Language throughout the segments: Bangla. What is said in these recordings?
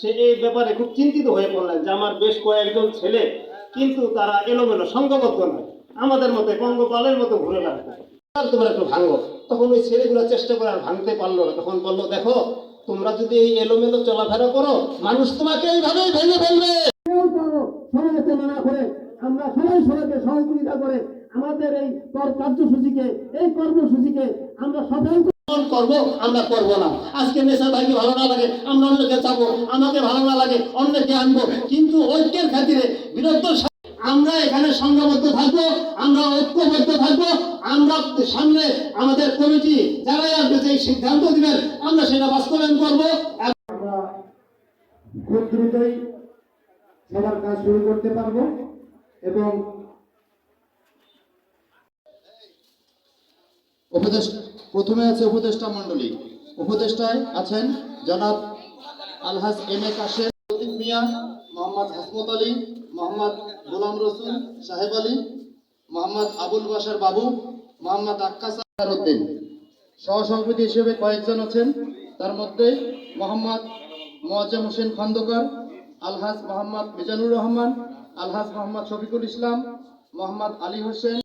সে এই ব্যাপারে খুব চিন্তিত হয়ে পড়লেন যে আমার বেশ কয়েকজন ছেলে, কিন্তু তারা এলোমেলো সংঘবদ্ধ নয়। আমাদের মতো পঙ্গপালের মতো ঘুরে বেড়াতে আর তোমরা একটু ভাঙো। তখন ওই ছেলেগুলো চেষ্টা করে আর ভাঙতে পারল না। তখন বলল, দেখো, তোমরা যদি এই এলোমেলো চলাফেরা করো, মানুষ তোমাকে এইভাবেই ভেঙে ফেলবে। করো মানা করে আমরা সবাই সবাইকে সহযোগিতা করে আমাদের এই কর- কার্যসূচিকে, এই কর্মসূচিকে আমরা সফল করব? আমরা করব না। আজকে নেশা ভাইকে ভালো না লাগে আমরা অন্যকে চাবো আমাকে ভালো না লাগে অন্যকে আনব। কিন্তু ঐক্যের খাতিরে বিরক্ত আমরা এখানে সংঘবদ্ধ থাকব আমরা ঐক্যবদ্ধ থাকব আমরা সামনে আমাদের কমিটি যারাই আসবে সেই সিদ্ধান্ত দিবেন আমরা সেটা বাস্তবায়ন করব। খুব দ্রুতই সবার কাজ শুরু করতে পারব এবং উপদেশ প্রথমে আছে উপদেষ্টা মণ্ডলী। উপদেষ্টায় আছেন জনাব আলহাজ এম এ লতিফ মিয়া, মোহাম্মদ হাসমত আলী, মোহাম্মদ গোলাম রসুল সাহেব আলী, মোহাম্মদ আবুল বাসার বাবু, মোহাম্মদ আক্কাস উদ্দিন সহসভাপতি হিসেবে কয়েকজন আছেন। তার মধ্যে মোহাম্মদ মোয়াজ্জেম হোসেন খন্দকার, আলহাজ মোহাম্মদ মিজানুর রহমান, আলহাজ মোহাম্মদ শফিকুল ইসলাম, মোহাম্মদ আলী হোসেন,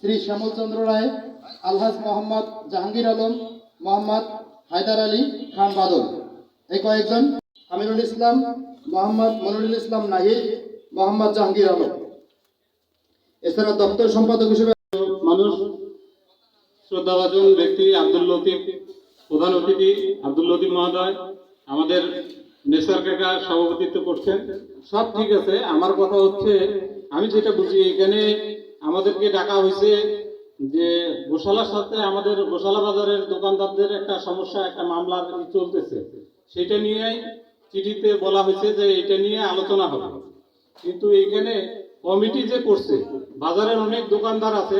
শ্রী শ্যামলচন্দ্র রায় আলহাজ মোহাম্মদ জাহাঙ্গীর আলম, মোহাম্মদ হায়দার আলী খান বাদল। এই কয়েকজন আমিরুল ইসলাম, মোহাম্মদ মনিরুল ইসলাম নাহিদ, মোহাম্মদ জাহাঙ্গীর আলম। এছাড়া দপ্তর সম্পাদক হিসেবে মানুষ শ্রদ্ধাভাজন ব্যক্তি আব্দুল লতিফ, প্রধান অতিথি আব্দুল লতিফ মহোদয়, আমাদের নেসার কাকা সভাপতিত্ব করছেন। সব ঠিক আছে, আমার কথা হচ্ছে, আমি যেটা বুঝি, এখানে আমাদেরকে ডাকা হয়েছে যে গোশালার সাথে আমাদের গোশালা বাজারের দোকানদারদের একটা সমস্যা, একটা মামলার ই চলতেছে। সেটা নিয়েই চিঠিতে বলা হয়েছে যে এটা নিয়ে আলোচনা হবে। কিন্তু এইখানে কমিটি যে করছে, বাজারের অনেক দোকানদার আছে,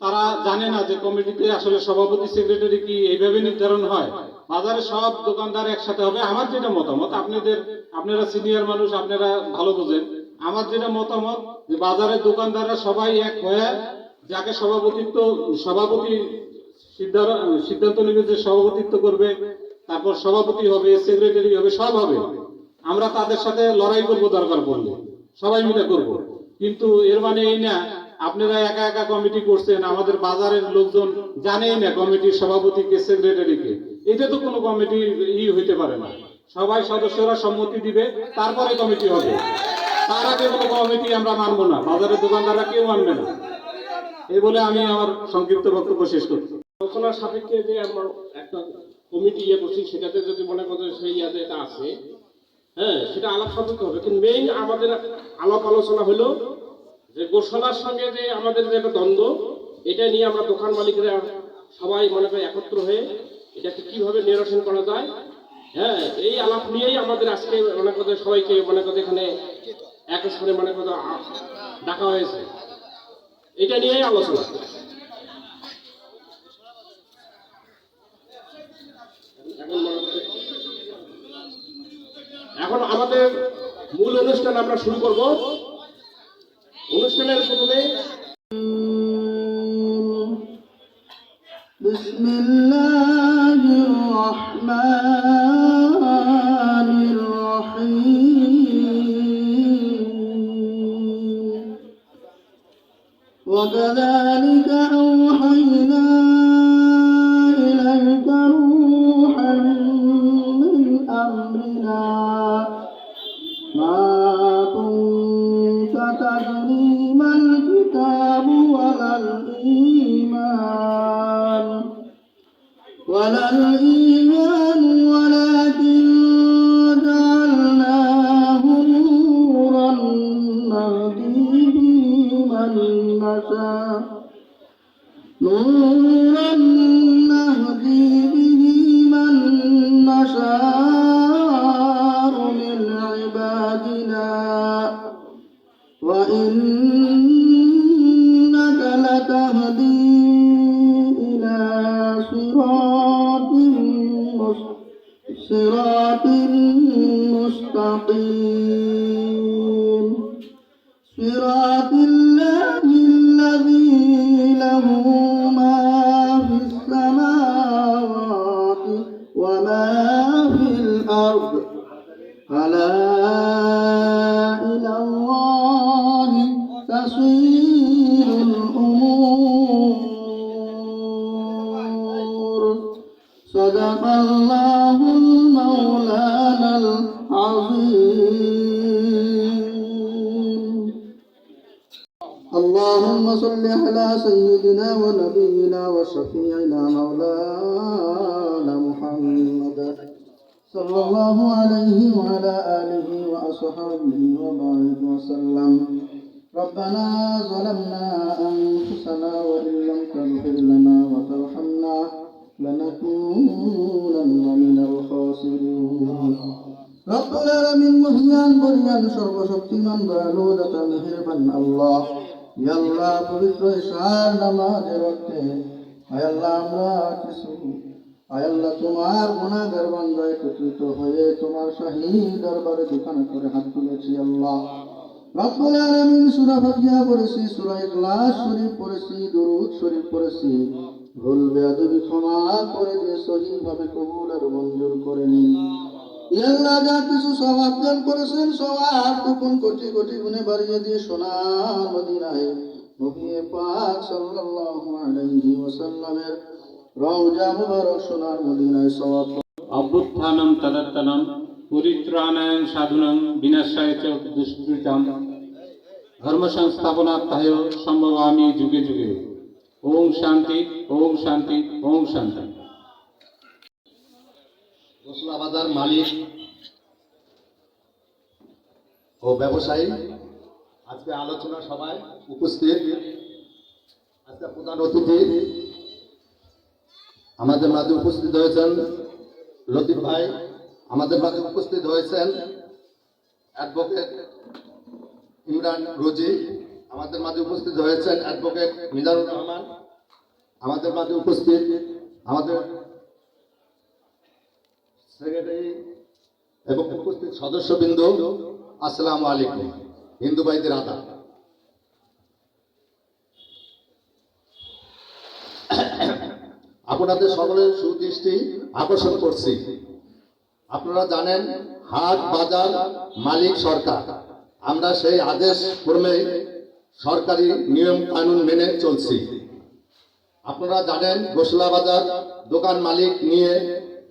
তারা জানে না যে কমিটিতে আসলে সভাপতি, সেক্রেটারি কি এইভাবে নির্ধারণ হয়। বাজারে সব দোকানদার একসাথে হবে। আমার যেটা মতামত, আপনাদের, আপনারা সিনিয়র মানুষ, আপনারা ভালো বোঝেন। আমার যেটা মতামত, যে বাজারের দোকানদাররা সবাই এক হয়ে যাকে সভাপতিত্ব, সভাপতি সিদ্ধান্ত নেবে যে সভাপতিত্ব করবে, তারপর সভাপতি হবে সেক্রেটারি হবে, সব হবে। আমরা তাদের সাথে লড়াই করব দরকার পড়লে, সবাই মিলে করব। কিন্তু এর মানে এই না, আপনারা একা একা কমিটি করছেন, আমাদের বাজারের লোকজন জানেই না কমিটির সভাপতিকে সেক্রেটারিকে এটা তো কোনো কমিটি ই হইতে পারে না। সবাই সদস্যরা সম্মতি দিবে, তারপরে কমিটি হবে। তার আগে কোনো কমিটি আমরা মানবো না। বাজারের দোকানদাররা কেউ মানবে না। এই বলে আমি আমার সংক্ষিপ্ত বক্তব্য শেষ করছি। আলোচনার সাপেক্ষে যে আমরা একটা কমিটি ইয়ে করছি, সেটাতে যদি মনে করেন সেই ইয়াতে এটা আছে হ্যাঁ সেটা আলাপ সাপেক্ষে হবে। কিন্তু মেইন আমাদের আলাপ আলোচনা হলো যে গোশালার সঙ্গে যে আমাদের যে একটা দ্বন্দ্ব, এটা নিয়ে আমরা দোকান মালিকরা সবাই মনে করি একত্র হয়ে এটাকে কীভাবে নিরসন করা যায় হ্যাঁ এই আলাপ নিয়েই আমাদের আজকে মনে করতে সবাইকে মনে করতে এখানে এক স্থানে মনে করতে ডাকা হয়েছে। এটা নিয়েই আলোচনা এখন মনে করতে এখন আমাদের মূল অনুষ্ঠান আমরা শুরু করব অনুষ্ঠানের প্রথমে بسم الله الرحمن Allah. سيدنا ونبينا وشفيعنا مولانا محمد صلى الله عليه وعلى آله وأصحابه وبارك وسلم ربنا ظلمنا أنفسنا وإن لم تغفر لنا وترحمنا لنكونن من الخاسرين رب العالمين মহিয়ান বলিয়ান সর্বশক্তিমান দয়ালুদাতা মেহেরবান আল্লাহ ইয়া আল্লাহ পবিত্র ইশার নামাজের আয় আল্লাহ, আমরা কিছু আল্লাহ, তোমার গুণাগার বান্দা একত্রিত হয়ে তোমার শাহী দরবারে দোকান করে হাত তুলেছি আল্লাহ। রব্বুল আলামিন সূরা ফাতিহা পড়েছি, সূরা ইখলাস শরীফ পড়েছি, দরুদ শরীফ পড়েছি। ভুল বেয়াদবি ক্ষমা করে দিয়ে সহিভাবে কবুল আর মঞ্জুর করে নিন। আল্লাহ যা কিছু স্বভাব দান করেছেন সবার টুকুন কোটি কোটি গুণে বাড়িয়ে দিয়ে সোনার মদিনায় নবী পাক সাল্লাল্লাহু আলাইহি ওয়াসাল্লামের রওজা মুবারক সোনার মদিনায় সওয়াব অভ্যুত্থানম তদত্তনম, পরিত্রাণায়ং সাধুনং, বিনাশায় চ দুষ্কৃতম। ধর্ম সংস্থাপনার্থায় সম্ভবামি যুগে যুগে। ওম শান্তি ওম শান্তি ওম শান্তি। মশলা বাজার মালিক ও ব্যবসায়ী। আজকে আলোচনা সভায় উপস্থিত। আজকে প্রধান অতিথি আমাদের মাঝে উপস্থিত হয়েছেন লতিফ ভাই। আমাদের মাঝে উপস্থিত হয়েছেন অ্যাডভোকেট ইমরান রোজি। আমাদের মাঝে উপস্থিত হয়েছেন অ্যাডভোকেট মিজানুর রহমান। আমাদের মাঝে উপস্থিত আমাদের এবং উপস্থিত সদস্যবৃন্দ, আসসালামু আলাইকুম। হিন্দু ভাইদের আদা আপনাদের সকলের সুদৃষ্টি আকর্ষণ করছি। আপনারা জানেন, হাট বাজার মালিক সরকার। আমরা সেই আদেশ ক্রমে সরকারি নিয়ম কানুন মেনে চলছি। আপনারা জানেন গোসলা বাজার দোকান মালিক নিয়ে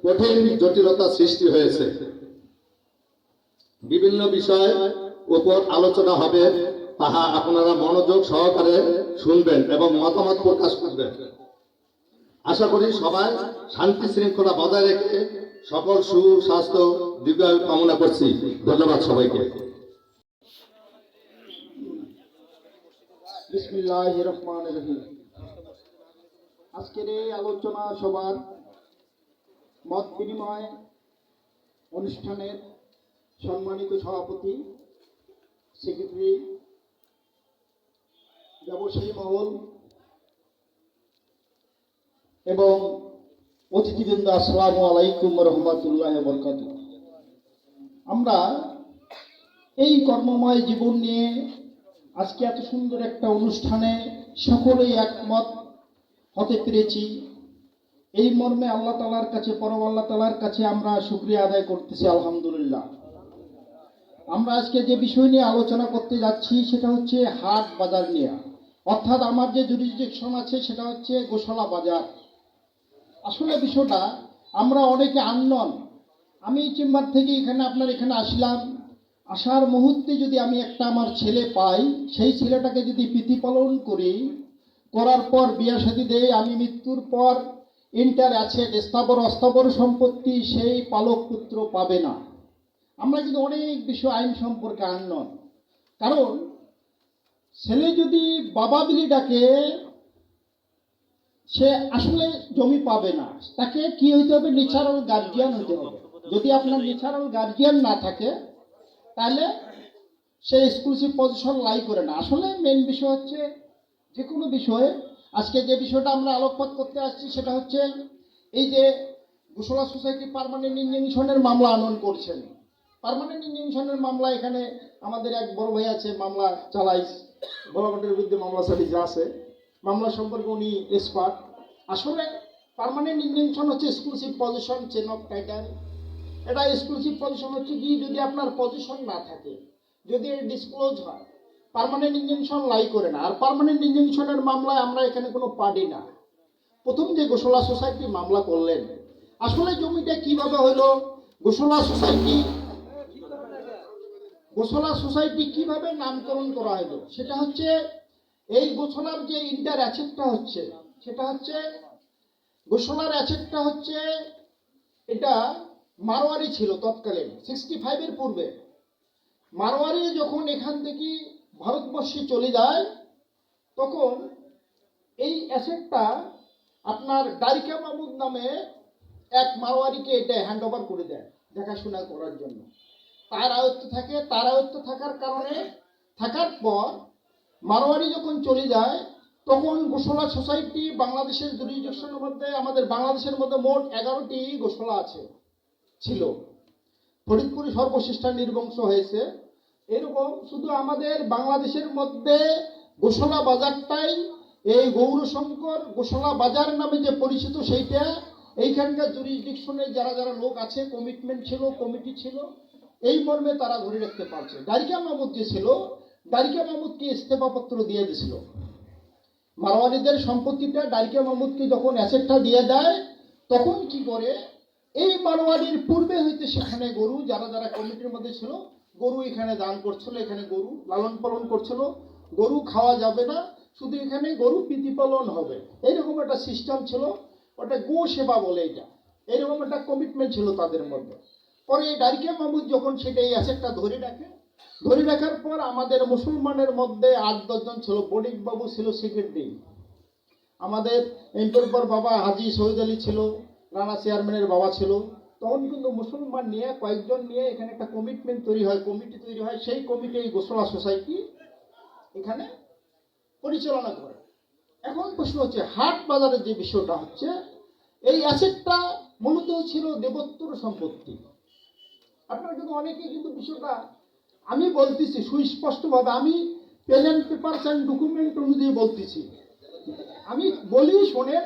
কঠিন জটিলতা সৃষ্টি হয়েছে। বিভিন্ন বিষয় উপর আলোচনা হবে, তাহা আপনারা মনোযোগ সহকারে শুনবেন এবং মতামত প্রকাশ করবেন। আশা করি সবাই শান্তি শৃঙ্খলা বজায় রেখে সকল সুস্বাস্থ্য দীর্ঘায়ু কামনা করছি। ধন্যবাদ সবাইকে। আজকের এই আলোচনা সভার মত বিনিময় অনুষ্ঠানের সম্মানিত সভাপতি, সেক্রেটারি, ব্যবসায়ী মহল, এবং অতিথিবৃন্দ, আসসালামু আলাইকুম রহমতুল্লাহ বরকাত আমরা এই কর্মময় জীবন নিয়ে আজকে এত সুন্দর একটা অনুষ্ঠানে সকলেই একমত হতে পেরেছি। এই মর্মে আল্লাহ তালার কাছে, পরম আল্লাহ তালার কাছে আমরা শুক্রিয়া আদায় করতেছি, আলহামদুলিল্লাহ। আমরা আজকে যে বিষয় নিয়ে আলোচনা করতে যাচ্ছি, সেটা হচ্ছে হাট বাজার নিয়ে। অর্থাৎ আমার যে জুরিসডিকশন আছে, সেটা হচ্ছে গোশালা বাজার। আসলে বিষয়টা, আমরা অনেকে আননন আমি চেম্বার থেকে এখানে আপনার এখানে আসলাম। আসার মুহূর্তে যদি আমি একটা আমার ছেলে পাই, সেই ছেলেটাকে যদি প্রীতিপালন করি, করার পর বিয়া শাদী দেয়, আমি মৃত্যুর পর ইন্টার আছে স্থাবর অস্থাবর সম্পত্তি সেই পালক পুত্র পাবে না। আমরা কিন্তু অনেক বিষয় আইন সম্পর্কে আননন কারণ, ছেলে যদি বাবা বিলি ডাকে, সে আসলে জমি পাবে না। তাকে কি হইতে হবে? ন্যাচারাল গার্জিয়ান হইতে হবে। যদি আপনার ন্যাচারাল গার্জিয়ান না থাকে, তাহলে সে এক্সক্লুসিভ পজিশন লাই করে না। আসলে মেন বিষয় হচ্ছে যে কোনো বিষয়ে আজকে যে বিষয়টা আমরা আলোকপাত করতে আসছি সেটা হচ্ছে এই যে ঘোষণা সোসাইটি পারমানেন্ট ইঞ্জিনিশনের মামলা আনয়ন করছেন। পারমানেন্ট ইঞ্জিনিশনের মামলা এখানে আমাদের এক বড় ভাই আছে, মামলা চালাইস গভর্নমেন্টের বিরুদ্ধে মামলা চালিয়ে যা আছে। মামলা সম্পর্কে উনি এক্সপার্ট আসলে পারমানেন্ট ইঞ্জিনিশন হচ্ছে exclusive position chain of title এটা এক্সক্লুসিভ পজিশন হচ্ছে কি, যদি আপনার পজিশন না থাকে, যদি ডিসক্লোজ হয় পার্মানেন্ট ইঞ্জেকশন লাই করে না। আর পার্মানেন্ট ইঞ্জেকশনের মামলায় আমরা এখানে কোনো পার্টি না। প্রথম যে গোসলা সোসাইটি মামলা করলেন, আসলে জমিটা কীভাবে হলো? গোসলা সোসাইটি গোসলা সোসাইটি কীভাবে নামকরণ করা হলো? সেটা হচ্ছে, এই গোসলার যে ইন্টার অ্যাসেটটা হচ্ছে, সেটা হচ্ছে গোসলার অ্যাসেটটা হচ্ছে, এটা মারোয়ারি ছিল তৎকালীন সিক্সটি ফাইভের পূর্বে। মারোয়ারি যখন এখান থেকে ভারতবর্ষে চলে যায়, তখন এই অ্যাসেটটা আপনার ডারিকা মাহমুদ নামে এক মারোয়ারিকে এটা হ্যান্ড ওভার করে দেয় দেখাশোনা করার জন্য। তার আয়ত্ত থাকে, তার আয়ত্ত থাকার কারণে থাকার পর মারোয়ারি যখন চলে যায়, তখন গোসলা সোসাইটি বাংলাদেশের জুরিডিকশনের মধ্যে, আমাদের বাংলাদেশের মধ্যে মোট এগারোটি গোসলা আছে, ছিল। ফরিদপুরে সর্বশ্রেষ্ঠা নির্বংশ হয়েছে। এরকম শুধু আমাদের বাংলাদেশের মধ্যে গোসলা বাজারটাই, এই গৌরশঙ্কর গোসলা বাজার নামে যে পরিচিত সেইটা, এইখানকার জুরিডিকশনে যারা যারা লোক আছে কমিটমেন্ট ছিল কমিটি ছিল, এই মর্মে তারা ধরে রাখতে পারছে। দারিকা মাহমুদ যে ছিল, দারিকা মাহমুদকে ইস্তফাপত্র দিয়ে দিছিল। মারওয়ারিদের সম্পত্তিটা ডারিকা মাহমুদকে যখন অ্যাসেটটা দিয়ে দেয়, তখন কি করে? এই মারওয়ারির পূর্বে হইতে সেখানে গরু যারা যারা কমিটির মধ্যে ছিল গরু এখানে দান করছিল, এখানে গরু লালন পালন করছিল। গরু খাওয়া যাবে না, শুধু এখানে গরু প্রীতিপালন হবে। এইরকম একটা সিস্টেম ছিল, ওটা গো সেবা বলে এটা। এইরকম একটা কমিটমেন্ট ছিল তাদের মধ্যে। পরে এই ডারিকা মাহমুদ যখন সেটা এই অ্যাসেটটা ধরে রাখে, ধরে রাখার পর আমাদের মুসলমানের মধ্যে আট দশজন ছিল বাবু ছিল সেক্রেটারি আমাদের এমপর বাবা হাজি শহীদ আলী ছিল, রানা চেয়ারম্যানের বাবা ছিল। তখন কিন্তু মুসলমান নিয়ে কয়েকজন নিয়ে এখানে একটা কমিটমেন্ট তৈরি হয় কমিটি তৈরি হয়। সেই কমিটি এই গোসলা সোসাইটি এখানে পরিচালনা করে। এখন প্রশ্ন হচ্ছে, হাট বাজারের যে বিষয়টা হচ্ছে, এই অ্যাসেটটা মূলত ছিল দেবোত্তর সম্পত্তি। আপনারা কিন্তু অনেকেই কিন্তু বিষয়টা আমি বলতেছি, সুস্পষ্টভাবে আমি pen and papers and document অনুযায়ী বলতেছি। আমি বলি, শোনেন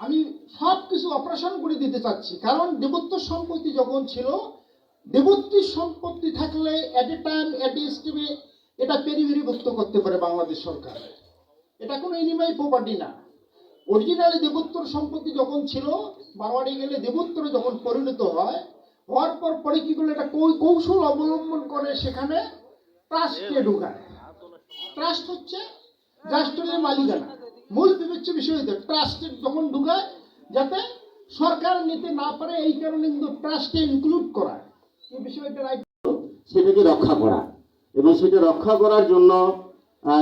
আমি সব কিছু অপারেশন করে দিতে চাচ্ছি। কারণ দেবত্ব সম্পত্তি যখন ছিল দেবত্বের সম্পত্তি থাকলে at a time at a স্টিমে এটা পেরিভেরিভুক্ত করতে পারে বাংলাদেশ সরকার। এটা কোনো এনিমাই প্রপার্টি না। অরিজিনালি দেবোত্তর সম্পত্তি যখন ছিল বারোয়ারি গেলে দেবোত্তরে যখন পরিণত হয়, হওয়ার পর পরে কি করল এটা কৌশল অবলম্বন করে সেখানে ট্রাস্টে ঢুকায়। ট্রাস্ট হচ্ছে রাষ্ট্রের মালিকানা। মূল বিবেচ্য বিষয় হচ্ছে ট্রাস্টের যখন ঢুকায় যাতে সরকার নিতে না পারে এই কারণে কিন্তু ট্রাস্টে ইনক্লুড করা। এই বিষয়টা রাইট সেটাকে রক্ষা করা। এবং সেটা রক্ষা করার জন্য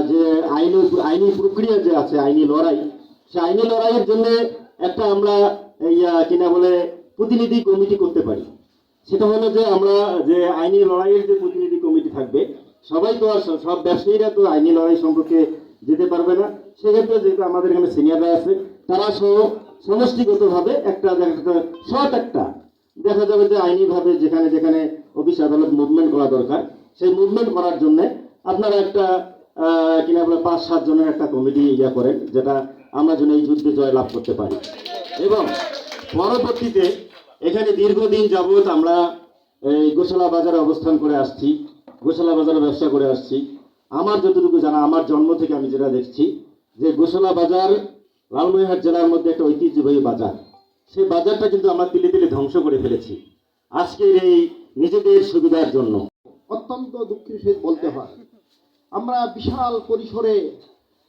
যে আইন আইনি প্রক্রিয়া যে আছে আইনি লড়াই সে আইনি লড়াইয়ের জন্য একটা আমরা আহ, কিনা বলে প্রতিনিধি কমিটি করতে পারি। সেটা হলো যে আমরা যে আইনি লড়াইয়ের যে প্রতিনিধি কমিটি থাকবে সবাই তো সব ব্যবসায়ীরা তো আইনি লড়াই সম্পর্কে যেতে পারবে না। সেক্ষেত্রে যেহেতু আমাদের এখানে সিনিয়ররা আছে, তারা সহ সমষ্টিগতভাবে একটা শর্ট একটা। দেখা যাবে যে আইনিভাবে যেখানে যেখানে অফিস আদালত মুভমেন্ট করা দরকার, সেই মুভমেন্ট করার জন্য আপনারা একটা কিনা বলে, পাঁচ, সাত জনের একটা কমিটি ইয়া করেন, যেটা আমরা যেন এই যুদ্ধে জয় লাভ করতে পারি। এবং পরবর্তীতে এখানে দীর্ঘদিন যাবৎ আমরা এই গোশালা বাজারে অবস্থান করে আসছি, গোশালা বাজারে ব্যবসা করে আসছি। আমার যতটুকু জানা, আমার জন্ম থেকে আমি যেটা দেখছি, যে গোসলা বাজার, লালমনিরহাট জেলার মধ্যে একটা ঐতিহ্যবাহী বাজার। সেই বাজারটা কিন্তু আমরা তিলে তিলে ধ্বংস করে ফেলেছি। আজকের এই নিজেদের সুবিধার জন্য। অত্যন্ত দুঃখের সহিত বলতে হয়। আমরা বিশাল পরিসরে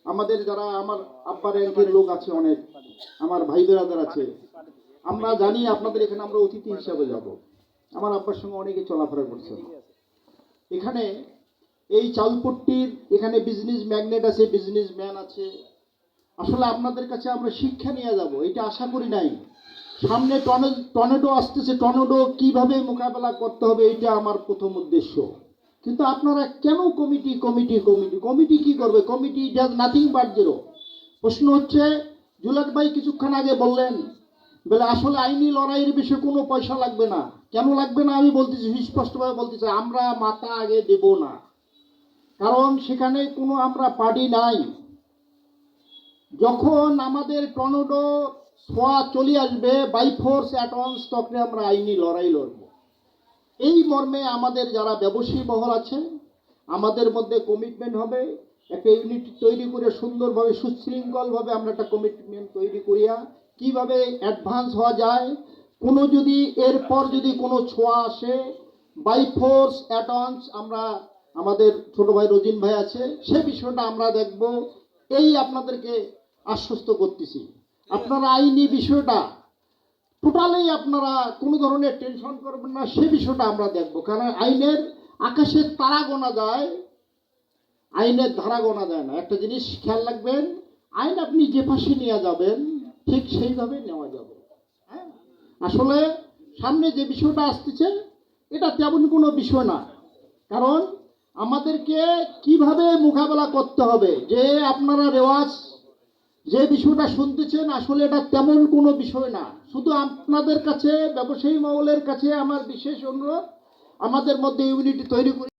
আমাদের যারা, আমার আব্বার র্যাঙ্কের লোক আছে অনেক, আমার ভাই বেরাদার আছে। আমরা জানি আপনাদের এখানে আমরা অতিথি হিসাবে যাব। আমার আব্বার সঙ্গে অনেকে চলাফেরা করছে এখানে এই চালপট্টির এখানে বিজনেস ম্যাগনেট আছে বিজনেস ম্যান আছে। আসলে আপনাদের কাছে আমরা শিক্ষা নিয়ে যাব, এটা আশা করি নাই। সামনে টর্নে- টর্নেডো আসতেছে টর্নেডো কীভাবে মোকাবেলা করতে হবে, এটা আমার প্রথম উদ্দেশ্য। কিন্তু আপনারা কেন কমিটি কমিটি কমিটি? কমিটি কি করবে? Committee does nothing but zero প্রশ্ন হচ্ছে জুলাট ভাই কিছুক্ষণ আগে বললেন, বলে আসলে আইনি লড়াইয়ের বিষয়ে কোনো পয়সা লাগবে না। কেন লাগবে না আমি বলতেছি, স্পষ্টভাবে বলতেছি, আমরা মাথা আগে দেব না। কারণ সেখানে কোনো আমরা পার্টি নাই। যখন আমাদের টর্নেডো সোয়া চলে আসবে বাই ফোর্স অ্যাটন্স তখন আমরা আইনি লড়াই লড়বো। এই মর্মে আমাদের যারা ব্যবসায়ী মহল আছে, আমাদের মধ্যে কমিটমেন্ট হবে, একটা ইউনিট তৈরি করে সুন্দরভাবে, সুশৃঙ্খলভাবে আমরা একটা কমিটমেন্ট তৈরি করিয়া কীভাবে অ্যাডভান্স হওয়া যায়, কোনো যদি এরপর যদি কোনো ছোঁয়া আসে বাই ফোর্স অ্যাডভান্স আমরা আমাদের ছোট ভাই রজিন ভাই আছে, সে বিষয়টা আমরা দেখব। এই আপনাদেরকে আশ্বস্ত করতেছি। আপনারা আইনি বিষয়টা, টোটালি আপনারা কোনো ধরনের টেনশন করবেন না, সে বিষয়টা আমরা দেখব। কারণ আইনের আকাশের তারা গোনা যায়, আইনের ধারা গোনা যায় না। একটা জিনিস খেয়াল রাখবেন, আইন আপনি যে পাশে নিয়ে যাবেন, ঠিক সেইভাবে নেওয়া যাবে। হ্যাঁ? আসলে সামনে যে বিষয়টা আসতেছে, এটা তেমন কোনো বিষয় না। কারণ আমাদেরকে কীভাবে মোকাবেলা করতে হবে? যে আপনারা রেওয়াজ, যে বিষয়টা শুনতেছেন, আসলে এটা তেমন কোনো বিষয় না। শুধু আপনাদের কাছে, ব্যবসায়ী মহলের কাছে আমার বিশেষ অনুরোধ, আমাদের মধ্যে ইউনিটি তৈরি করে।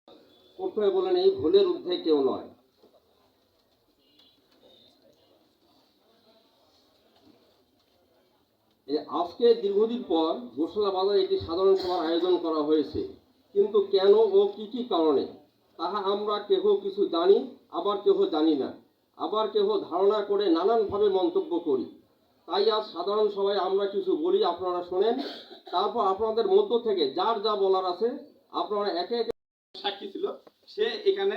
প্রথমে বলেন এই ভুলের ঊর্ধ্বে কেউ নয়। আজকে দীর্ঘদিন পর গোসলা বাজারে একটি সাধারণ সভার আয়োজন করা হয়েছে। কিন্তু কেন ও কি কি কারণে? তাহা আমরা কেহ কিছু জানি, আবার কেহ জানি না। আবার কেহ ধারণা করে নানানভাবে মন্তব্য করি। তাই আজ সাধারণ সবাই আমরা কিছু বলি, আপনারা শোনেন। তারপর আপনাদের মধ্য থেকে যার যা বলার আছে, আপনারা একে একে সাক্ষী ছিল, সে এখানে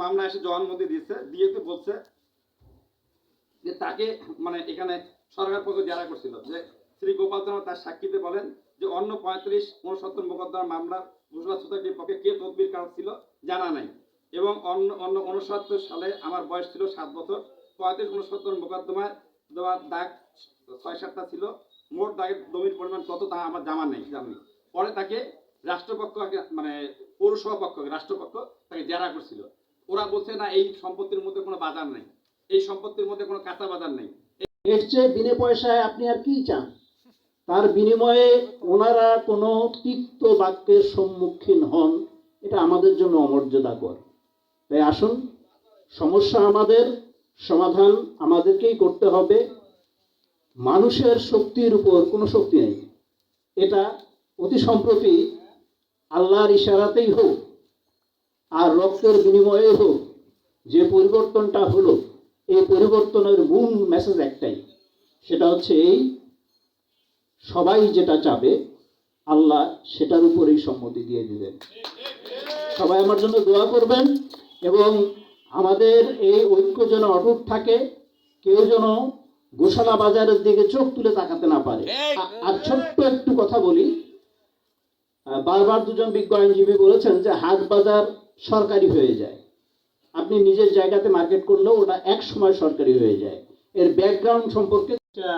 মামলা এসে জবানবন্দি দিয়েছে দিয়েতে বলছে যে তাকে মানে এখানে সরকার পক্ষ জেরা করছিল, যে শ্রী গোপাল চন্দ্র তার সাক্ষীতে বলেন যে অন্য পঁয়ত্রিশ উনসত্তর মোকদ্দমার মামলার ঘোষণা সোসাইটির পক্ষে কে তদবির কারণ ছিল জানা নাই। এবং অন্য অন্য উনসত্তর সালে আমার বয়স ছিল সাত বছর, পঁয়ত্রিশ উনসত্তর মোকদ্দমায় দেওয়ার দাগ ছয় সাতটা ছিল। মোট দাগের জমির পরিমাণ কত তা আমার জানা নেই, জানি পরে তাকে রাষ্ট্রপক্ষ মানে পৌরসভা পক্ষ, রাষ্ট্রপক্ষ তাকে জেরা করছিল। ওরা বলছে, না, এই সম্পত্তির মধ্যে কোনো বাজার নেই। এই সম্পত্তির মধ্যে কোনো কাঁচা বাজার নেই। চেয়ে বিনে পয়সায় আপনি আর কি চান? তার বিনিময়ে ওনারা কোনো তিক্ত বাক্যের সম্মুখীন হন এটা আমাদের জন্য অমর্যাদাকর। তাই আসুন, সমস্যা আমাদের, সমাধান আমাদেরকেই করতে হবে। মানুষের শক্তির উপর কোনো শক্তি নেই। এটা অতি সম্প্রতি আল্লাহর ইশারাতেই হোক আর রক্তের বিনিময়ে হোক, যে পরিবর্তনটা হলো, এই পরিবর্তনের মূল মেসেজ একটাই। সেটা হচ্ছে এই, সবাই যেটা চাবে আল্লাহ সেটার উপরেই সম্মতি দিয়ে দিবেন। সবাই আমার জন্য দোয়া করবেন এবং আমাদের এই ঐক্য যেন অটুট থাকে কেউ যেন গোশালা বাজারের দিকে চোখ তুলে তাকাতে না পারে। আর ছোট্ট একটু কথা বলি। বারবার দুজন বিজ্ঞ আইনজীবী বলেছেন যে হাট বাজার সরকারি হয়ে যায়। আপনি নিজের জায়গাতে মার্কেট করলেও ওটা এক সময় সরকারি হয়ে যায়। এর ব্যাকগ্রাউন্ড সম্পর্কে এটা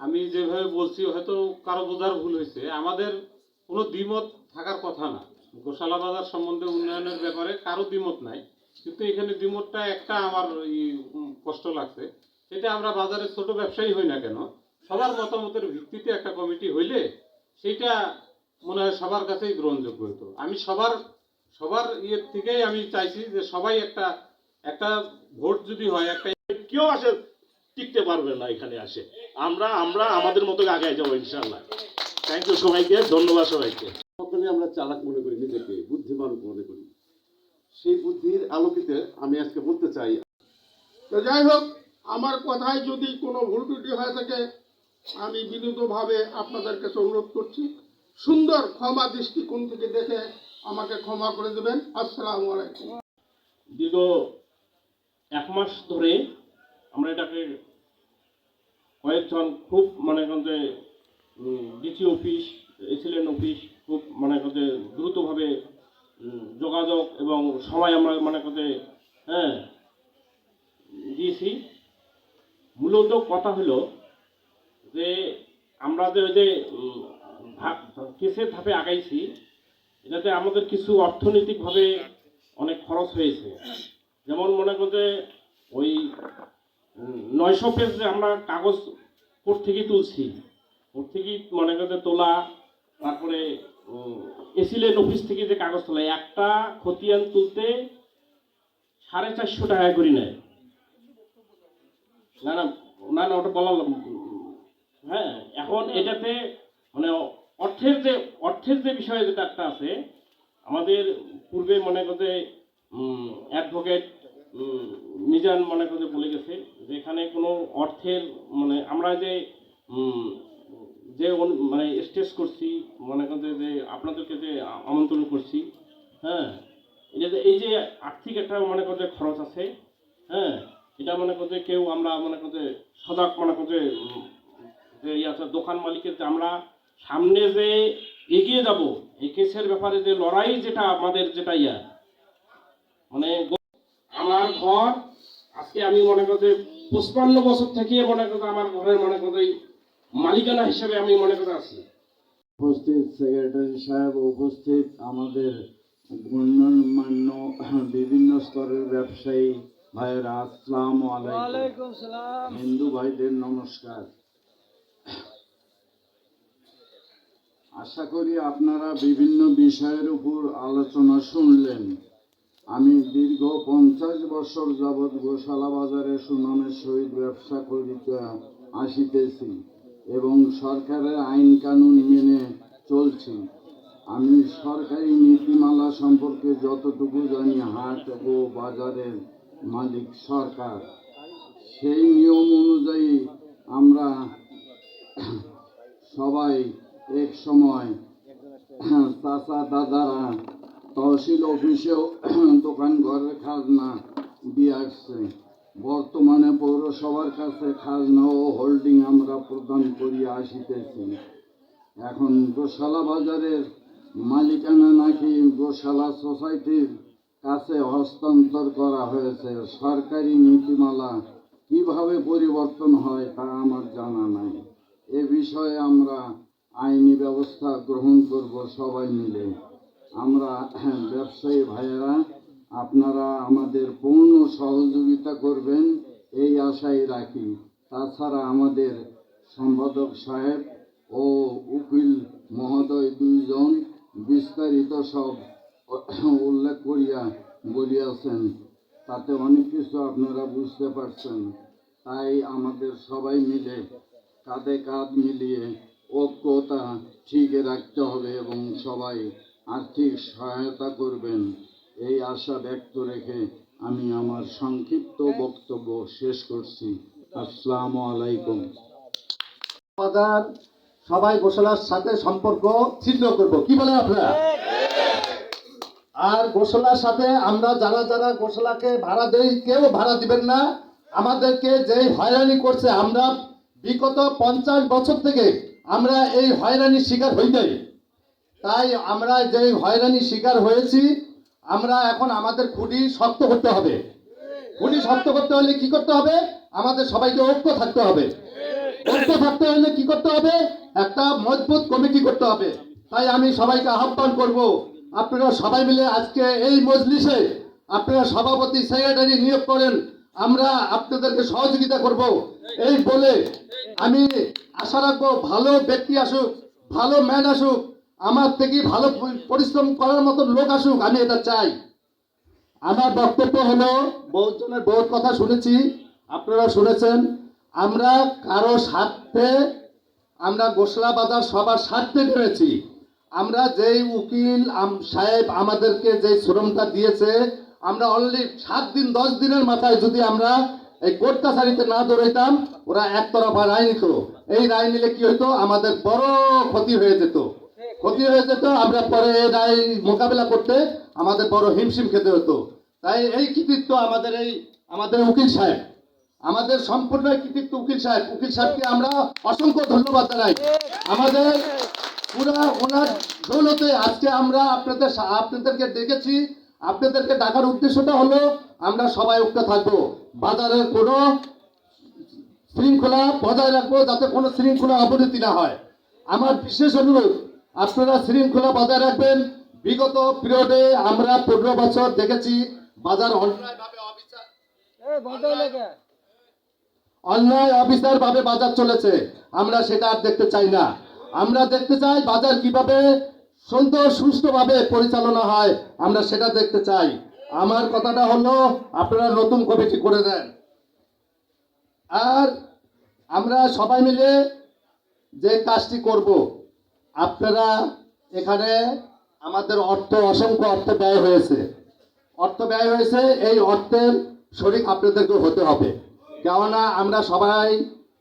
আমি যেভাবে বলছি, হয়তো কারও বোঝার ভুল হয়েছে। আমাদের কোনো দ্বিমত থাকার কথা না। গোশালা বাজার সম্বন্ধে উন্নয়নের ব্যাপারে কারও দ্বিমত নাই। কিন্তু এখানে দ্বিমতটা একটা আমার কষ্ট লাগছে। সেটা আমরা বাজারে ছোট ব্যবসায়ী হই না কেন, সবার মতামতের ভিত্তিতে একটা কমিটি হইলে সেটা মনে হয় সবার কাছেই গ্রহণযোগ্য হতো আমি সবার সবার ইয়ের থেকেই আমি চাইছি যে সবাই একটা একটা ভোট যদি হয়, একটা কেউ আসে টিকতে পারবে না এখানে আসে আমরা আমরা আমাদের মতো আগায় যাব ইনশাল্লাহ থ্যাংক ইউ সবাইকে ধন্যবাদ সবাইকে। প্রথমে আমরা চালাক মনে করি নিজেকে বুদ্ধিমান মনে করি। সেই বুদ্ধির আলোকিতে আমি আজকে বলতে চাই তো যাই হোক আমার কথায় যদি কোনো ভুল ত্রুটি হয়ে থাকে আমি বিনীতভাবে আপনাদের কাছে অনুরোধ করছি সুন্দর ক্ষমা দৃষ্টিকোণ থেকে দেখে আমাকে ক্ষমা করে দেবেন। আসসালামু আলাইকুম। দীর্ঘ এক মাস ধরে আমরা এটাকে কয়েকজন খুব মানে যে ডিসি অফিস, এসিলেন্ট অফিস, খুব মানে করতে দ্রুতভাবে যোগাযোগ এবং সময় আমরা মানে করতে হ্যাঁ দিয়েছি মূলত কথা হলো যে, আমরা যে ওই যে কেসের ধাপে আগাইছি, এটাতে আমাদের কিছু অর্থনৈতিকভাবে অনেক খরচ হয়েছে। যেমন মনে করতে ওই নয়শো পেজ যে আমরা কাগজ কোর্ট থেকেই তুলছি। কোর্ট থেকে মনে করতে তোলা, তারপরে এসিলেন অফিস থেকে যে কাগজ তোলা, একটা খতিয়ান তুলতে সাড়ে চারশো টাকা করে নেয়। না না না না, ওটা বলা হ্যাঁ এখন এটাতে মানে অর্থের যে অর্থের যে বিষয় যেটা একটা আছে, আমাদের পূর্বে মনে করতে অ্যাডভোকেট মিজান মনে করতে বলে গেছে যে এখানে কোনো অর্থের মানে আমরা যে যে মানে স্টেজ করছি, মনে করতে যে আপনাদেরকে যে আমন্ত্রণ করছি হ্যাঁ এই যে আর্থিক একটা মনে করতে খরচ আছে হ্যাঁ এটা মনে করতে কেউ আমরা মনে করতে সজাগ মনে করতে যে ইয়ে আছে, দোকান মালিকের যে আমরা সামনে যে এগিয়ে যাব, এই কেসের ব্যাপারে যে লড়াই যেটা আমাদের যেটা ইয়া মানে আমার ঘর আজকে আমি মনে করতে পঁচপান্ন বছর থেকে মনে করতে আমার ঘরের মনে করতে মালিকানা হিসেবে আমি মনে করতে আছি। উপস্থিত সেক্রেটারি সাহেব উপস্থিত আমাদের গণ্যমান্য বিভিন্ন স্তরের ব্যবসায়ী ভাইয়েরা আসসালাম আলাইকুম। হিন্দু ভাইদের নমস্কার। আশা করি আপনারা বিভিন্ন বিষয়ের উপর আলোচনা শুনলেন। আমি দীর্ঘ পঞ্চাশ বছর যাবৎ গোশালা বাজারে সুনামের সহিত ব্যবসা করিতে আসিতেছি এবং সরকারের আইন কানুন মেনে চলছি। আমি সরকারি নীতিমালা সম্পর্কে যতটুকু জানি, হাট ও বাজারের মালিক সরকার। সেই নিয়ম অনুযায়ী আমরা সবাই এক সময় চাচা, দাদারা তহসিল অফিসেও দোকান ঘরের খাজনা দিয়ে আসছে। বর্তমানে পৌরসভার কাছে খাজনা ও হোল্ডিং আমরা প্রদান করিয়া আসিতেছি। এখন গোশালা বাজারের মালিকানা নাকি গোশালা সোসাইটির কাছে হস্তান্তর করা হয়েছে। সরকারি নীতিমালা কীভাবে পরিবর্তন হয় তা আমার জানা নাই। এ বিষয়ে আমরা আইনি ব্যবস্থা গ্রহণ করব সবাই মিলে। আমরা ব্যবসায়ী ভাইয়েরা, আপনারা আমাদের পূর্ণ সহযোগিতা করবেন, এই আশাই রাখি। তাছাড়া আমাদের সম্পাদক সাহেব ও উকিল মহোদয় দুইজন বিস্তারিত সব উল্লেখ করিয়া বলিয়াছেন। তাতে অনেক কিছু আপনারা বুঝতে পারছেন। তাই আমাদের সবাই মিলে, কাঁধে কাঁধ মিলিয়ে ঐক্যতা ঠিক রাখতে হবে এবং সবাই আর্থিক সহায়তা করবেন। এই আশা ব্যক্ত রেখে আমি আমার সংক্ষিপ্ত বক্তব্য শেষ করছি। আসসালামু আলাইকুম। সবাই গোসলার সাথে সম্পর্ক ছিন্ন করব। কি বলেন আপনারা? আর গোসলার সাথে আমরা যারা যারা গোসলাকে ভাড়া দেই, কেউ ভাড়া দিবেন না। আমাদেরকে যেই হয়রানি করছে আমরা, বিগত পঞ্চাশ বছর থেকে আমরা এই হয়রানির শিকার হই নাই। তাই আমরা যে হয়রানির শিকার হয়েছি, আমরা এখন আমাদের খুঁটি শক্ত করতে হবে। খুঁটি শক্ত করতে হলে কি করতে হবে? আমাদের সবাইকে ঐক্য থাকতে হবে। ঐক্য থাকতে হলে কি করতে হবে? একটা মজবুত কমিটি করতে হবে। তাই আমি সবাইকে আহ্বান করব, আপনারা সবাই মিলে আজকে এই মজলিসে আপনারা সভাপতি সেক্রেটারি নিয়োগ করেন। আমরা আপনাদেরকে সহযোগিতা করব। এই বলে আমি আশা রাখব ভালো ব্যক্তি আসুক, ভালো ম্যান আসুক আমার থেকে ভালো পরিশ্রম করার মতো লোক আসুক, আমি এটা চাই। আমার বক্তব্য হলো বহুত জনের বহুত কথা শুনেছি, আপনারা শুনেছেন, আমরা কারও স্বার্থে, আমরা গোসলা বাজার সবার স্বার্থে নেমেছি আমরা যেই উকিল সাহেব আমাদেরকে যে শ্রমটা দিয়েছে, আমরা অনলি সাত দিন, দশ দিনের মাথায় যদি আমরা এই কোর্ট কাছারিতে না দৌড়াইতাম, ওরা একতরফা রায় নিত। এই রায় নিলে কি হতো আমাদের বড় ক্ষতি হয়ে যেত। ক্ষতি হয়ে যেত, আমরা পরে এই মোকাবেলা করতে আমাদের বড় হিমশিম খেতে হতো। তাই এই কৃতিত্ব আমাদের এই, আমাদের উকিল সাহেব, আমাদের সম্পূর্ণ কৃতিত্ব উকিল সাহেব, উকিল সাহেবকে আমরা অসংখ্য ধন্যবাদ জানাই। আমাদের পুরা ওনার দৌলতে আজকে আমরা আপনাদের আপনাদেরকে ডেকেছি। আপনাদেরকে ডাকার উদ্দেশ্যটা হলো, আমরা সবাই ঐক্য থাকব। বাজারের কোনো শৃঙ্খলা বজায় রাখব যাতে কোনো শৃঙ্খলা অবনতি না হয়। আমার বিশেষ অনুরোধ আপনারা শৃঙ্খলা বজায় রাখবেন। বিগত পিরিয়ডে আমরা পনেরো বছর দেখেছি বাজার অন্যায় অবিচার। ভাবে বাজার চলেছে। আমরা সেটা আর দেখতে চাই না। আমরা দেখতে চাই বাজার কীভাবে সুন্দর সুষ্ঠুভাবে পরিচালনা হয়। আমরা সেটা দেখতে চাই। আমার কথাটা হলো আপনারা নতুন কমিটি করে দেন। আর আমরা সবাই মিলে যে কাজটি করব আপনারা এখানে আমাদের অর্থ, অসংখ্য অর্থ ব্যয় হয়েছে। অর্থ ব্যয় হয়েছে, এই অর্থের শরিক আপনাদেরকে হতে হবে। কেননা আমরা সবাই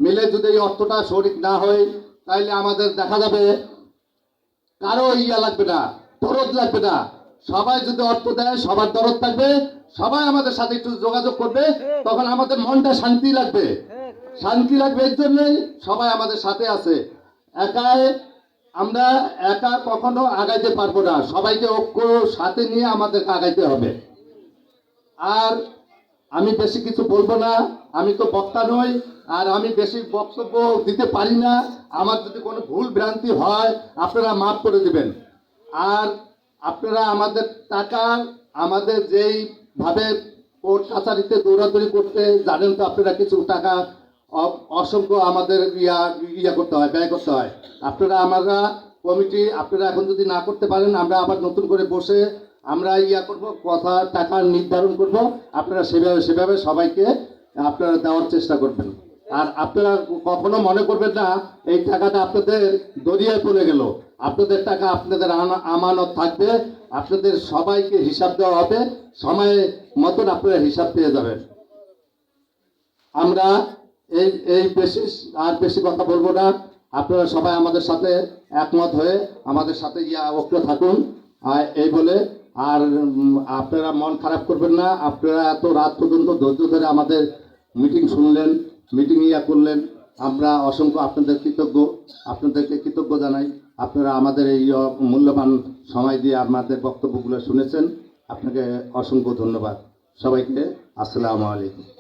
মিলে যদি এই অর্থটা শরিক না হই তাহলে আমাদের দেখা যাবে কারও ইয়া লাগবে না, দরদ লাগবে না। সবাই যদি অর্থ দেয়, সবার দরদ থাকবে। সবাই আমাদের সাথে একটু যোগাযোগ করবে, তখন আমাদের মনটা শান্তি লাগবে। শান্তি লাগবে এর জন্যই সবাই আমাদের সাথে আছে। একাই আমরা একা কখনো আগাইতে পারব না। সবাইকে ঐক্য সাথে নিয়ে আমাদেরকে আগাইতে হবে। আর আমি বেশি কিছু বলব না। আমি তো বক্তা নই, আর আমি বেশি বক্তব্য দিতে পারি না। আমার যদি কোনো ভুল ভ্রান্তি হয়, আপনারা মাফ করে দিবেন। আর আপনারা আমাদের টাকা, আমাদের যেইভাবে কোর্ট কাছারিতে দৌড়াদৌড়ি করতে জানেন তো আপনারা কিছু টাকা অসংখ্য আমাদের ইয়া ইয়া করতে হয়, ব্যয় করতে হয়। আপনারা আমরা কমিটি, আপনারা এখন যদি না করতে পারেন, আমরা আবার নতুন করে বসে আমরা ইয়া করব, কথা, টাকা নির্ধারণ করব। আপনারা সেভাবে সেভাবে সবাইকে আপনারা দেওয়ার চেষ্টা করবেন। আর আপনারা কখনো মনে করবেন না, এই টাকাটা আপনাদের দরিয়ায় পড়ে গেল। আপনাদের টাকা আপনাদের আমানত থাকবে। আপনাদের সবাইকে হিসাব দেওয়া হবে। সময় মতন আপনারা হিসাব পেয়ে যাবেন। আমরা এই এই বেশি, আর বেশি কথা বলব না। আপনারা সবাই আমাদের সাথে একমত হয়ে আমাদের সাথে ইয়া ঐক্য থাকুন। আর এই বলে, আর আপনারা মন খারাপ করবেন না। আপনারা এত রাত পর্যন্ত ধৈর্য ধরে আমাদের মিটিং শুনলেন, মিটিং ইয়া করলেন। আমরা অসংখ্য আপনাদের কৃতজ্ঞ, আপনাদেরকে কৃতজ্ঞ জানাই। আপনারা আমাদের এই মূল্যবান সময় দিয়ে আমাদের বক্তব্যগুলো শুনেছেন। আপনাকে অসংখ্য ধন্যবাদ। সবাইকে আসসালামু আলাইকুম।